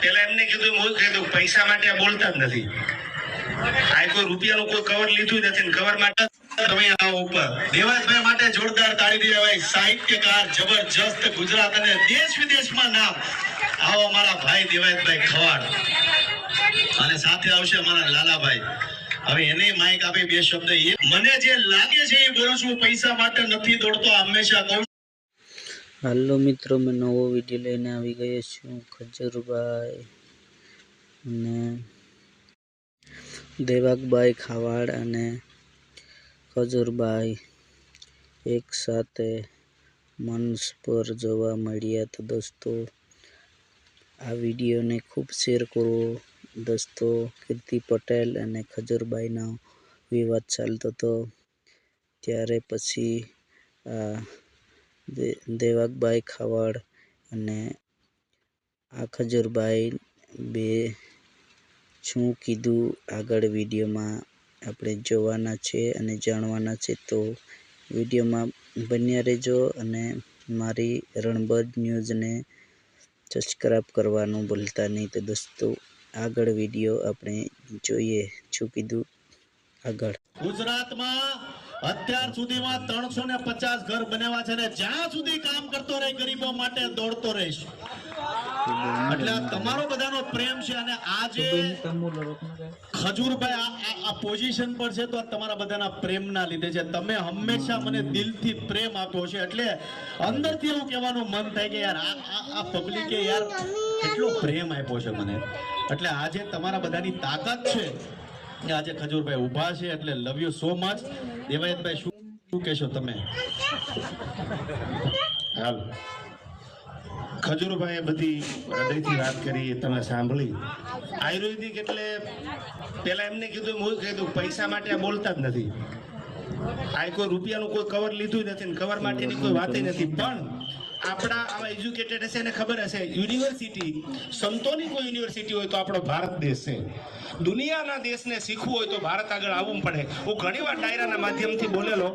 પેલા એમને કીધું એમ હું કીધું પૈસા માટે આ બોલતા જ નથી. આ કોઈ રૂપિયાનું કોઈ કવર લીધું નથી કવર માટે ગુજરાત અને દેશ વિદેશમાં નામ. આવો અમારા ભાઈ દેવાજભાઈ ખવાડ. અને સાથે આવશે અમારા લાલાભાઈ. હવે એને માઇક આપે બે મને જે લાગે છે એ બોલું છું. પૈસા માટે નથી દોડતો હંમેશા કહું હાલો મિત્રો મેં નવો વીડિયો લઈને આવી ગયો છું ખજૂરભાઈ અને દેવાકભાઈ ખાવાડ અને ખજૂરભાઈ એક સાથે મંચ પર જોવા મળ્યા તો દોસ્તો, આ વિડીયોને ખૂબ શેર કરો. દોસ્તો, કીર્તિ પટેલ અને ખજૂરભાઈનો વિવાદ ચાલતો હતો ત્યારે પછી આ દે- ખાવાડ અને આ ખજૂરભાઈ બે શું કીધું આગળ વિડીયોમાં આપણે જોવાના છે અને જાણવાના છે. તો વિડીયોમાં બન્યા રહેજો અને મારી રણબદ ન્યૂઝને સબસ્ક્રાઈબ કરવાનું ભૂલતા નહીં. તો દોસ્તો, આગળ વીડિયો આપણે જોઈએ. શું કીધું? આગળ. ગુજરાતમાં અત્યાર સુધીમાં ત્રણસો ને પચાસ ઘર બનેવા છે ને જ્યાં સુધી કામ કરતો રહે ગરીબો માટે દોડતો રહીશ. એટલે તમારો બધાનો પ્રેમ છે અને આજે ખજૂરભાઈ, આ- પોઝિશન પર છે તો તમારા બધાના પ્રેમના લીધે છે. તમે હંમેશા મને દિલથી પ્રેમ આપ્યો છે એટલે અંદરથી એવું કહેવાનું મન થાય કે યાર આ પબ્લિકે યાર કેટલો પ્રેમ આપ્યો છે મને. એટલે આજે તમારા બધાની તાકાત છે. આજે ખજૂરભાઈ ઊભા છે એટલે love you so much Devayatbhai, શું શું કહેશો તમે? હાલ. ખજૂરભાઈએ બધી હૃદયથી વાત કરી તમે સાંભળી. આયુર્વેદિક એટલે પેલા એમને કીધું હું કીધું, પૈસા માટે આ બોલતા જ નથી. આ કોઈ રૂપિયાનું કોઈ કવર લીધું નથી કવર માટેની કોઈ વાત નથી. પણ આપણા આવા એજ્યુકેટેડ હશે એને ખબર હશે. યુનિવર્સિટી સંતોની કોઈ યુનિવર્સિટી હોય તો આપણો ભારત દેશ છે. દુનિયાના દેશને શીખવું હોય તો ભારત આગળ આવવું પડે. હું ઘણીવાર ડાયરાના માધ્યમથી બોલેલો